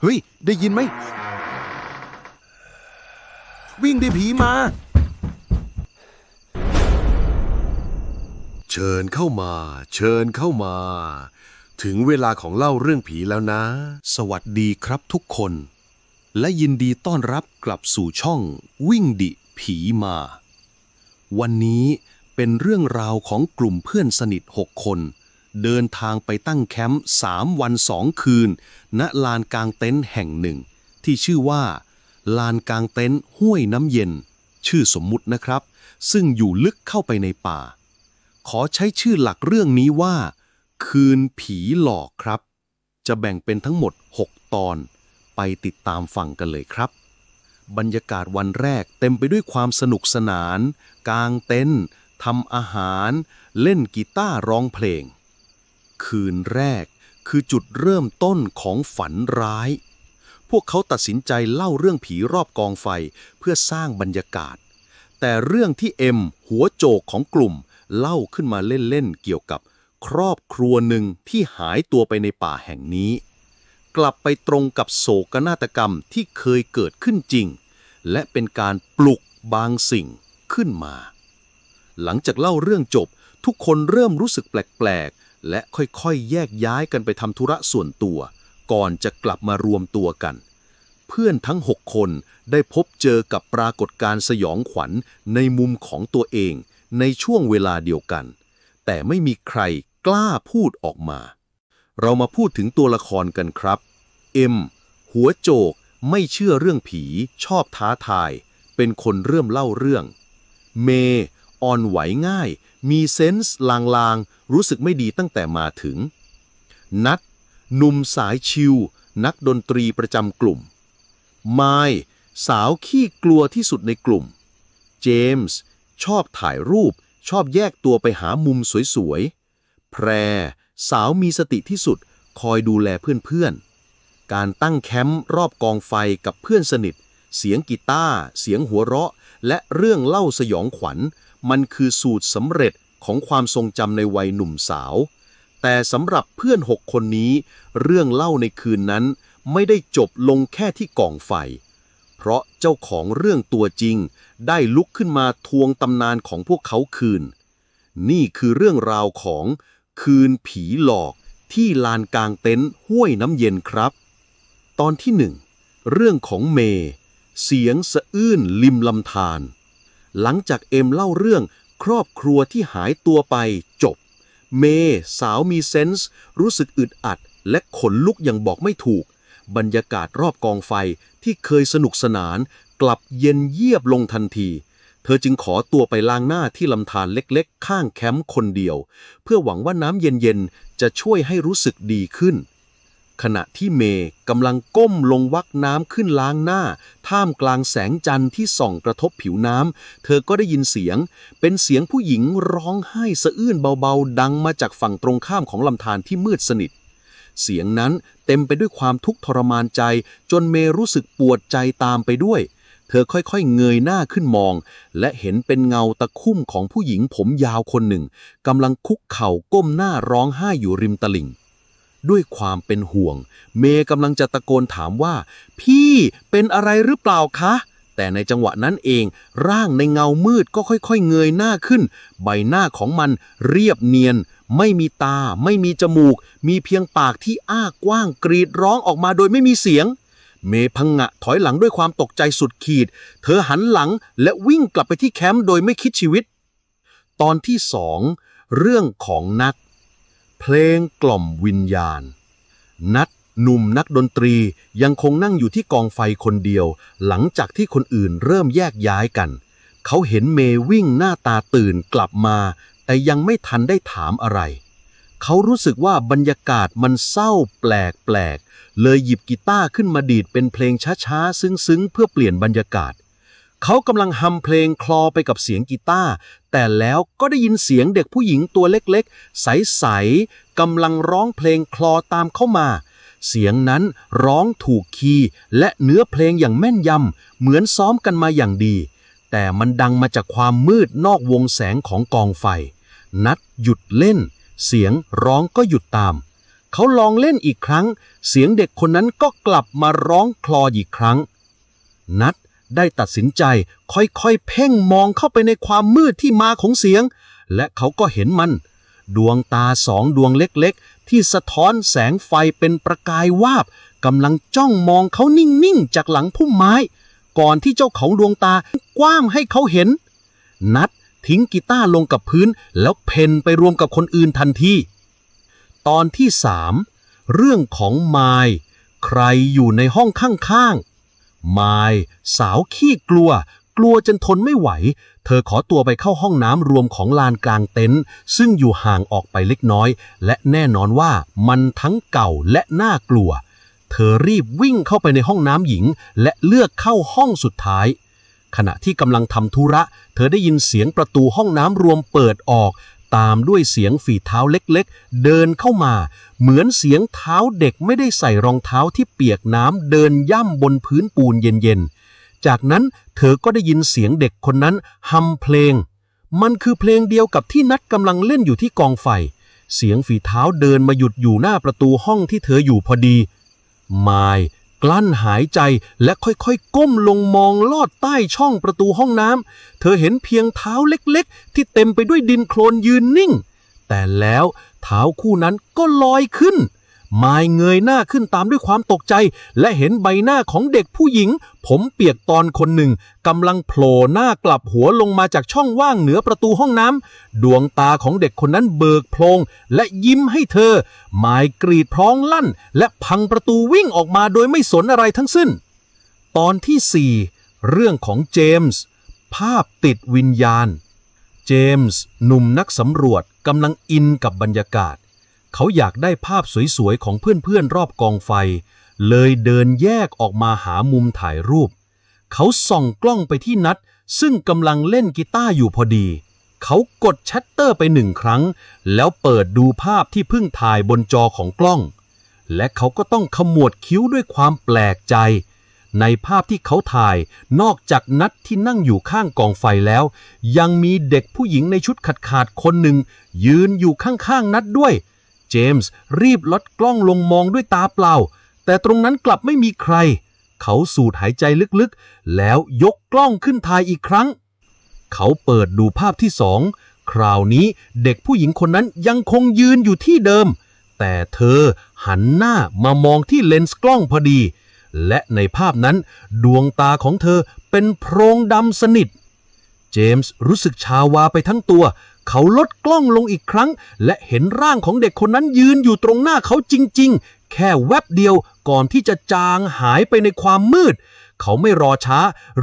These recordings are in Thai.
เฮ้ย ได้ยินไหม วิ่งได้ผีมา เชิญเข้ามา เชิญเข้ามา ถึงเวลาของเล่าเรื่องผีแล้วนะ สวัสดีครับทุกคน และยินดีต้อนรับกลับสู่ช่อง วิ่งดิผีมา วันนี้เป็นเรื่องราวของกลุ่มเพื่อนสนิทหกคน เดินทางไปตั้งแคมป์สามวันสองคืน ณลานกลางเต็นท์แห่งหนึ่ง ที่ชื่อว่า ลานกลางเต็นท์ห้วยน้ำเย็น ชื่อสมมุตินะครับ ซึ่งอยู่ลึกเข้าไปในป่า ขอใช้ชื่อหลักเรื่องนี้ว่า คืนผีหลอกครับ จะแบ่งเป็นทั้งหมด 6 ตอน ไปติดตามฟังกันเลยครับบรรยากาศวันแรกเต็มไปด้วยความสนุกสนาน กางเต็นท์ทำอาหาร เล่นกีตาร์ร้องเพลง คืนแรก คือจุดเริ่มต้นของฝันร้าย พวกเขาตัดสินใจเล่าเรื่องผีรอบกองไฟเพื่อสร้างบรรยากาศ แต่เรื่องที่เอ็มหัวโจกของกลุ่ม เล่าขึ้นมาเล่นๆเกี่ยวกับครอบครัวหนึ่งที่หายตัวไปในป่าแห่งนี้ กลับไปตรงกับโศกนาฏกรรมที่เคยเกิดขึ้นจริง และเป็นการปลุกบางสิ่งขึ้นมา หลังจากเล่าเรื่องจบทุกคนเริ่มรู้สึกแปลก และค่อยๆ แยกย้ายกันไปทำธุระส่วนตัว ก่อนจะกลับมารวมตัวกัน เพื่อนทั้ง6คนได้พบเจอกับปรากฏการณ์สยองขวัญในมุมของตัวเองในช่วงเวลาเดียวกัน แต่ไม่มีใครกล้าพูดออกมา เรามาพูดถึงตัวละครกันครับ เอ็ม หัวโจก ไม่เชื่อเรื่องผี ชอบท้าทาย เป็นคนเริ่มเล่าเรื่อง เมอ่อนไหวง่าย มีเซนส์ลางๆ รู้สึกไม่ดีตั้งแต่มาถึง นัดหนุ่มสายชิว นักดนตรีประจำกลุ่ม ไมสาวขี้กลัวที่สุดในกลุ่ม เจมส์ชอบถ่ายรูป ชอบแยกตัวไปหามุมสวยๆ แพร สาวมีสติที่สุด คอยดูแลเพื่อนๆ การตั้งแคมป์รอบกองไฟกับเพื่อนสนิท เสียงกีตาร์เสียงหัวเราะ และเรื่องเล่าสยองขวัญ มันคือสูตรสำเร็จของความทรงจำในวัยหนุ่มสาว แต่สำหรับเพื่อนหกคนนี้ เรื่องเล่าในคืนนั้น ไม่ได้จบลงแค่ที่กองไฟ เพราะเจ้าของเรื่องตัวจริง ได้ลุกขึ้นมาทวงตำนานของพวกเขาคืน นี่คือเรื่องราวของคืนผีหลอกที่ลานกลางเต็นท์ห้วยน้ำเย็นครับ ตอนที่หนึ่งเรื่องของเมย์ เสียงสะอื้นริมลำธารหลังจากเอ็มเล่าเรื่องครอบครัวที่หายตัวไปจบ เมสาวมีเซนส์รู้สึกอึดอัด และขนลุกอย่างบอกไม่ถูก บรรยากาศรอบกองไฟที่เคยสนุกสนาน กลับเย็นเยียบลงทันที เธอจึงขอตัวไปล้างหน้าที่ลำธารเล็กๆ ข้างแคมป์คนเดียว เพื่อหวังว่าน้ำเย็นๆ จะช่วยให้รู้สึกดีขึ้น ขณะที่เมย์กำลังก้มลงวักน้ำขึ้นล้างหน้า ท่ามกลางแสงจันทร์ที่ส่องกระทบผิวน้ำ เธอก็ได้ยินเสียง เป็นเสียงผู้หญิงร้องไห้สะอื้นเบาๆ ดังมาจากฝั่งตรงข้ามของลำธารที่มืดสนิท เสียงนั้นเต็มไปด้วยความทุกข์ทรมานใจ จนเมย์รู้สึกปวดใจตามไปด้วย เธอค่อยๆ เงยหน้าขึ้นมอง และเห็นเป็นเงาตะคุ่มของผู้หญิงผมยาวคนหนึ่งกำลังคุกเข่าก้มหน้าร้องไห้อยู่ริมตลิ่ง ด้วยความเป็นห่วง เมย์กำลังจะตะโกนถามว่า พี่เป็นอะไรหรือเปล่าคะ แต่ในจังหวะนั้นเอง ร่างในเงามืดก็ค่อยๆ เงยหน้าขึ้น ใบหน้าของมันเรียบเนียน ไม่มีตา ไม่มีจมูก มีเพียงปากที่อ้ากว้างกรีดร้องออกมาโดยไม่มีเสียง เมย์พังงะถอยหลังด้วยความตกใจสุดขีด เธอหันหลังและวิ่งกลับไปที่แคมป์โดยไม่คิดชีวิต ตอนที่สองเรื่องของนัก เพลงกล่อมวิญญาณ นัดหนุ่มนักดนตรียังคงนั่งอยู่ที่กองไฟคนเดียว หลังจากที่คนอื่นเริ่มแยกย้ายกัน เขาเห็นเมวิ่งหน้าตาตื่นกลับมา แต่ยังไม่ทันได้ถามอะไร เขารู้สึกว่าบรรยากาศมันเศร้าแปลกแปลกๆเลยหยิบกีตาร์ขึ้นมาดีดเป็นเพลงช้าๆ ซึ้งๆ เพื่อเปลี่ยนบรรยากาศ เขากำลังฮัมเพลงคลอไปกับเสียงกีตาร์แต่แล้วก็ได้ยินเสียงเด็กผู้หญิงตัวเล็กๆ ใสๆกำลังร้องเพลงคลอตามเข้ามา เสียงนั้นร้องถูกคีย์และเนื้อเพลงอย่างแม่นยำเหมือนซ้อมกันมาอย่างดี แต่มันดังมาจากความมืดนอกวงแสงของกองไฟ นัดหยุดเล่น เสียงร้องก็หยุดตาม เขาลองเล่นอีกครั้ง เสียงเด็กคนนั้นก็กลับมาร้องคลออีกครั้ง นัด ได้ตัดสินใจค่อยๆ เพ่งมองเข้าไปในความมืดที่มาของเสียง และเขาก็เห็นมัน ดวงตาสองดวงเล็กๆ ที่สะท้อนแสงไฟเป็นประกายวาบกำลังจ้องมองเขานิ่งๆ จากหลังพุ่มไม้ ก่อนที่เจ้าของดวงตากว้างให้เขาเห็น นัดทิ้งกีตาร์ลงกับพื้น แล้วเพนไปรวมกับคนอื่นทันทีตอนที่สามเรื่องของไมายใครอยู่ในห้องข้างๆ มายสาวขี้กลัว กลัวจนทนไม่ไหว เธอขอตัวไปเข้าห้องน้ำรวมของลานกลางเต็นท์ซึ่งอยู่ห่างออกไปเล็กน้อย และแน่นอนว่ามันทั้งเก่าและน่ากลัว เธอรีบวิ่งเข้าไปในห้องน้ำหญิง และเลือกเข้าห้องสุดท้ายขณะที่กำลังทำธุระ เธอได้ยินเสียงประตูห้องน้ำรวมเปิดออก ตามด้วยเสียงฝีเท้าเล็กๆ เดินเข้ามา เหมือนเสียงเท้าเด็กไม่ได้ใส่รองเท้าที่เปียกน้ำเดินย่ำบนพื้นปูนเย็นๆ จากนั้นเธอก็ได้ยินเสียงเด็กคนนั้นฮัมเพลง มันคือเพลงเดียวกับที่นัดกำลังเล่นอยู่ที่กองไฟ เสียงฝีเท้าเดินมาหยุดอยู่หน้าประตูห้องที่เธออยู่พอดี มาย กลั้นหายใจและค่อยๆ ก้มลงมองลอดใต้ช่องประตูห้องน้ำ เธอเห็นเพียงเท้าเล็กๆ ที่เต็มไปด้วยดินโคลนยืนนิ่ง แต่แล้วเท้าคู่นั้นก็ลอยขึ้น มายเงยหน้าขึ้นตามด้วยความตกใจ และเห็นใบหน้าของเด็กผู้หญิง ผมเปียกตอนคนหนึ่งกำลังโผล่หน้ากลับหัวลงมาจากช่องว่างเหนือประตูห้องน้ำดวงตาของเด็กคนนั้นเบิกโพลงและยิ้มให้เธอมายกรีดพร้องลั่น และพังประตูวิ่งออกมาโดยไม่สนอะไรทั้งสิ้น ตอนที่ 4 เรื่องของเจมส์ภาพติดวิญญาณ เจมส์หนุ่มนักสำรวจกำลังอินกับบรรยากาศ เขาอยากได้ภาพสวยๆ ของเพื่อนๆ รอบกองไฟ เลยเดินแยกออกมาหามุมถ่ายรูป เขาส่องกล้องไปที่นัด ซึ่งกำลังเล่นกีตาร์อยู่พอดี เขากดชัตเตอร์ไปหนึ่งครั้ง แล้วเปิดดูภาพที่เพิ่งถ่ายบนจอของกล้อง และเขาก็ต้องขมวดคิ้วด้วยความแปลกใจ ในภาพที่เขาถ่าย นอกจากนัดที่นั่งอยู่ข้างกองไฟแล้ว ยังมีเด็กผู้หญิงในชุดขาดขาดๆคนหนึ่งยืนอยู่ข้างๆนัดด้วยเจมส์รีบลดกล้องลงมองด้วยตาเปล่า แต่ตรงนั้นกลับไม่มีใคร เขาสูดหายใจลึกๆ แล้วยกกล้องขึ้นถ่ายอีกครั้ง เขาเปิดดูภาพที่สอง คราวนี้เด็กผู้หญิงคนนั้นยังคงยืนอยู่ที่เดิม แต่เธอหันหน้ามามองที่เลนส์กล้องพอดี และในภาพนั้นดวงตาของเธอเป็นโพรงดำสนิท เจมส์รู้สึกชาวาไปทั้งตัว เขาลดกล้องลงอีกครั้ง และเห็นร่างของเด็กคนนั้นยืนอยู่ตรงหน้าเขาจริง ๆ แค่แวบเดียวก่อนที่จะจางหายไปในความมืด เขาไม่รอช้า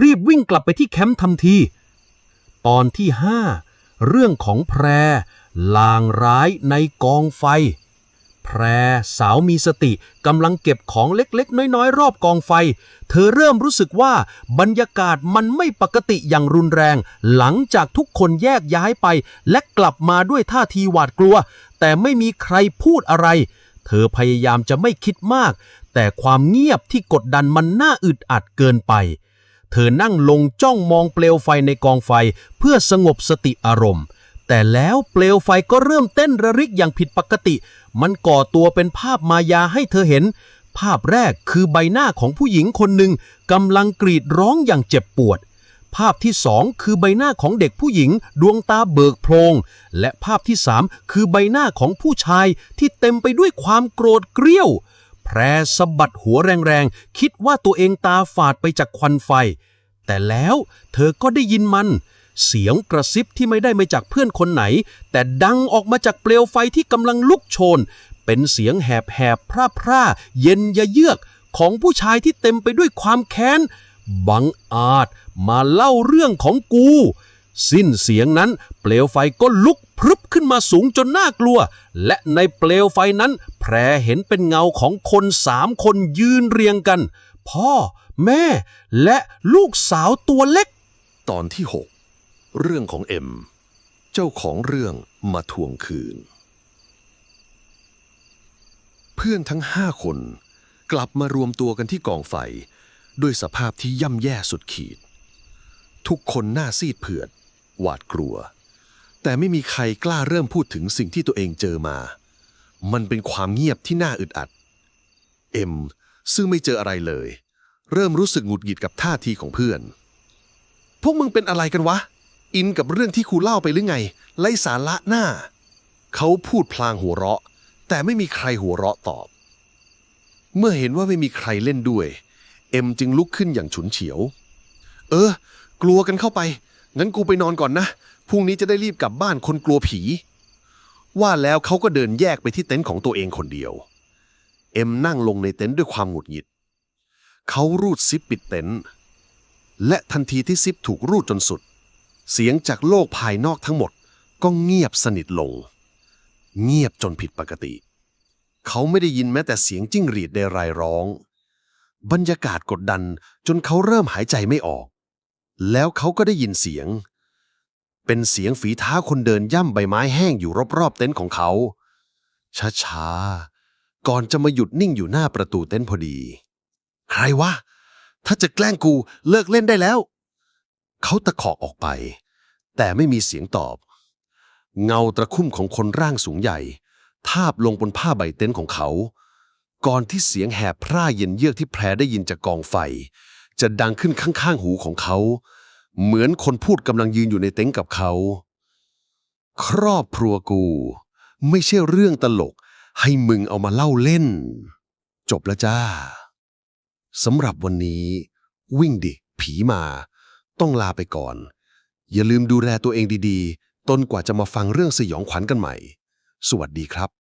รีบวิ่งกลับไปที่แคมป์ทันที ตอนที่5เรื่องของแพร ลางร้ายในกองไฟ แพรสาวมีสติกำลังเก็บของเล็กๆ น้อยๆ รอบกองไฟ เธอเริ่มรู้สึกว่าบรรยากาศมันไม่ปกติอย่างรุนแรง หลังจากทุกคนแยกย้ายไป และกลับมาด้วยท่าทีหวาดกลัว แต่ไม่มีใครพูดอะไร เธอพยายามจะไม่คิดมาก แต่ความเงียบที่กดดันมันน่าอึดอัดเกินไป เธอนั่งลงจ้องมองเปลวไฟในกองไฟ เพื่อสงบสติอารมณ์ แต่แล้วเปลวไฟก็เริ่มเต้นระริกอย่างผิดปกติ มันก่อตัวเป็นภาพมายาให้เธอเห็น ภาพแรกคือใบหน้าของผู้หญิงคนหนึ่งกำลังกรีดร้องอย่างเจ็บปวด ภาพที่สองคือใบหน้าของเด็กผู้หญิงดวงตาเบิกโพลงและภาพที่สามคือใบหน้าของผู้ชายที่เต็มไปด้วยความโกรธเกรี้ยว แพรสะบัดหัวแรงๆ คิดว่าตัวเองตาฝาดไปจากควันไฟ แต่แล้วเธอก็ได้ยินมัน เสียงกระซิบที่ไม่ได้มาจากเพื่อนคนไหน แต่ดังออกมาจากเปลวไฟที่กำลังลุกโชน เป็นเสียงแหบแหบพร่าพร่าเย็นยะเยือกของผู้ชายที่เต็มไปด้วยความแค้น บังอาจมาเล่าเรื่องของกู สิ้นเสียงนั้น เปลวไฟก็ลุกพรึบขึ้นมาสูงจนน่ากลัว และในเปลวไฟนั้น แพรเห็นเป็นเงาของคนสามคนยืนเรียงกัน พ่อ แม่ และลูกสาวตัวเล็ก ตอนที่6 เรื่องของเอ็ม เจ้าของเรื่องมาทวงคืน เพื่อนทั้งห้าคนกลับมารวมตัวกันที่กองไฟ ด้วยสภาพที่ย่ำแย่สุดขีด ทุกคนหน้าซีดเผือด หวาดกลัว แต่ไม่มีใครกล้าเริ่มพูดถึงสิ่งที่ตัวเองเจอมา มันเป็นความเงียบที่น่าอึดอัด เอ็มซึ่งไม่เจออะไรเลย เริ่มรู้สึกหงุดหงิดกับท่าทีของเพื่อน พวกมึงเป็นอะไรกันวะ อินกับเรื่องที่ครูเล่าไปหรือไงไร้สาระหน้า เขาพูดพลางหัวเราะ แต่ไม่มีใครหัวเราะตอบ เมื่อเห็นว่าไม่มีใครเล่นด้วย เอ็มจึงลุกขึ้นอย่างฉุนเฉียว เออ กลัวกันเข้าไป งั้นกูไปนอนก่อนนะ พรุ่งนี้จะได้รีบกลับบ้านคนกลัวผี ว่าแล้วเขาก็เดินแยกไปที่เต็นท์ของตัวเองคนเดียว เอ็มนั่งลงในเต็นท์ด้วยความหงุดหงิด เขารูดซิปปิดเต็นท์และทันทีที่ซิปถูกรูดจนสุด เสียงจากโลกภายนอกทั้งหมดก็เงียบสนิทลง เงียบจนผิดปกติ เขาไม่ได้ยินแม้แต่เสียงจิ้งหรีดใดรายร้อง บรรยากาศกดดันจนเขาเริ่มหายใจไม่ออก แล้วเขาก็ได้ยินเสียง เป็นเสียงฝีเท้าคนเดินย่ำใบไม้แห้งอยู่รอบๆเต็นท์ของเขา ช้าๆ ก่อนจะมาหยุดนิ่งอยู่หน้าประตูเต็นท์พอดี ใครวะ ถ้าจะแกล้งกูเลิกเล่นได้แล้ว เขาตะขอกออกไป แต่ไม่มีเสียงตอบ เงาตะคุ่มของคนร่างสูงใหญ่ ทาบลงบนผ้าใบเต็นท์ของเขา ก่อนที่เสียงแหบพร่าเย็นเยือกที่แพรได้ยินจากกองไฟ จะดังขึ้นข้างๆหูของเขา เหมือนคนพูดกำลังยืนอยู่ในเต็นท์กับเขา ครอบครัวกู ไม่ใช่เรื่องตลกให้มึงเอามาเล่าเล่น จบแล้วจ้าสำหรับวันนี้ วิ่งดิ ผีมา ต้องลาไปก่อน อย่าลืมดูแลตัวเองดีๆ ต้นกว่าจะมาฟังเรื่องสยองขวัญกันใหม่ สวัสดีครับ